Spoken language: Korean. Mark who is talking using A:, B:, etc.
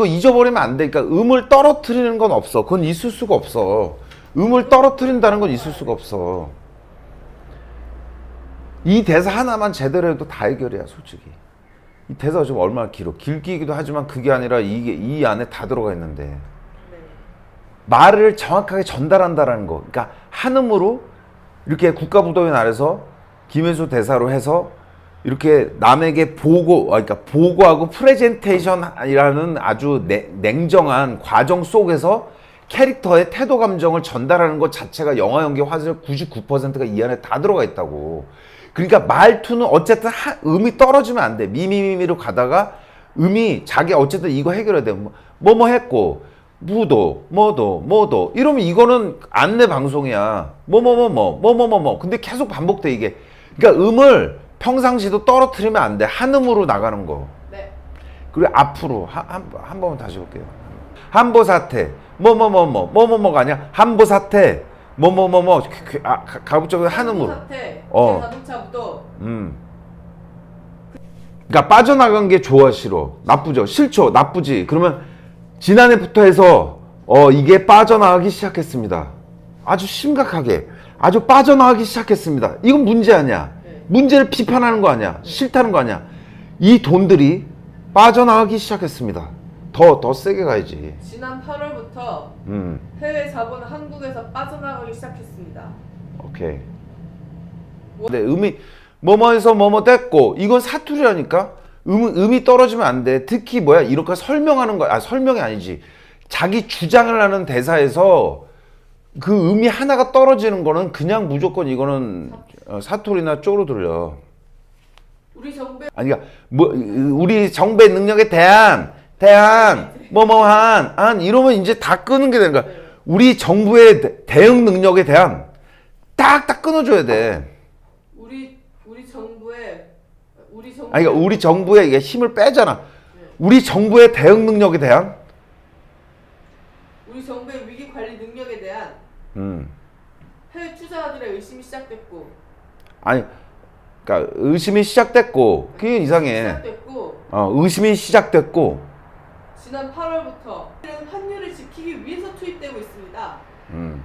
A: 이거 잊어버리면 안 돼. 그러니까 음을 떨어뜨리는 건 없어. 그건 있을 수가 없어. 음을 떨어뜨린다는 건 있을 수가 없어. 이 대사 하나만 제대로 해도 다 해결이야, 솔직히. 이 대사가 지금 얼마나 길어. 길기도 하지만 그게 아니라 이게 이 안에 다 들어가 있는데.
B: 네.
A: 말을 정확하게 전달한다라는 거. 그러니까 한음으로 이렇게 국가부도의 날에서 김혜수 대사로 해서 이렇게 남에게 보고 아, 그러니까 보고하고 프레젠테이션이라는 아주 냉정한 과정 속에서 캐릭터의 태도 감정을 전달하는 것 자체가 영화 연기 화질 99%가 이 안에 다 들어가 있다고. 그러니까 말투는 어쨌든 하, 음이 떨어지면 안 돼. 미미미미로 가다가 음이 자기 어쨌든 이거 해결해야 돼. 뭐뭐 뭐 했고 무도 뭐도 뭐도 이러면 이거는 안내 방송이야. 뭐 뭐 뭐 뭐 뭐 뭐 뭐뭐 근데 계속 반복돼 이게. 그러니까 음을 평상시도 떨어뜨리면 안 돼. 한음으로 나가는 거.
B: 네.
A: 그리고 앞으로 한, 한, 한 번만 다시 볼게요. 한보 사태 뭐 뭐 뭐 뭐 뭐 뭐 뭐가 아니야. 한보 사태 뭐 뭐 뭐뭐 아, 가- 가급적이면 한음으로.
B: 사태,
A: 어.
B: 자동차부도
A: 음. 그러니까 빠져나간 게 좋아 싫어 나쁘죠 싫죠 나쁘지 그러면 지난해부터 해서 어 이게 빠져나가기 시작했습니다 아주 심각하게 아주 빠져나가기 시작했습니다 이건 문제 아니야
B: 네.
A: 문제를 비판하는 거 아니야 싫다는 거 아니야 이 돈들이 빠져나가기 시작했습니다 더 더 세게 가야지
B: 지난 8월부터
A: 음
B: 해외 자본은 한국에서 빠져나가기 시작했습니다.
A: 오케이. 근데 음이 뭐뭐해서 뭐뭐 됐고 이건 사투리라니까 음 음이 떨어지면 안 돼. 특히 뭐야 이렇게 설명하는 거야. 아 설명이 아니지. 자기 주장을 하는 대사에서 그 음이 하나가 떨어지는 거는 그냥 무조건 이거는 어, 사투리나 쪼로 들려.
B: 우리 정부의
A: 아니 그러니까 뭐 우리 정배 능력에 대한 대한 뭐뭐한 한 이러면 이제 다 끄는 게 되는 거야. 우리 정부의 대- 대응 능력에 대한 딱딱 끊어줘야 돼.
B: 우리 우리 정부의 우리 정부
A: 아니 그러니까 우리 정부의 이게 힘을 빼잖아. 우리 정부의 대응 능력에 대한
B: 우리 정부의 위기 관리 능력에 대한
A: 음.
B: 해외 투자자들의 의심이 시작됐고
A: 아니 그러니까 의심이 시작됐고 그게 이상해.
B: 시작됐고
A: 어, 의심이 시작됐고
B: 지난 8월부터 환율을 지키기 위해서 투입되고 있습니다.
A: 음.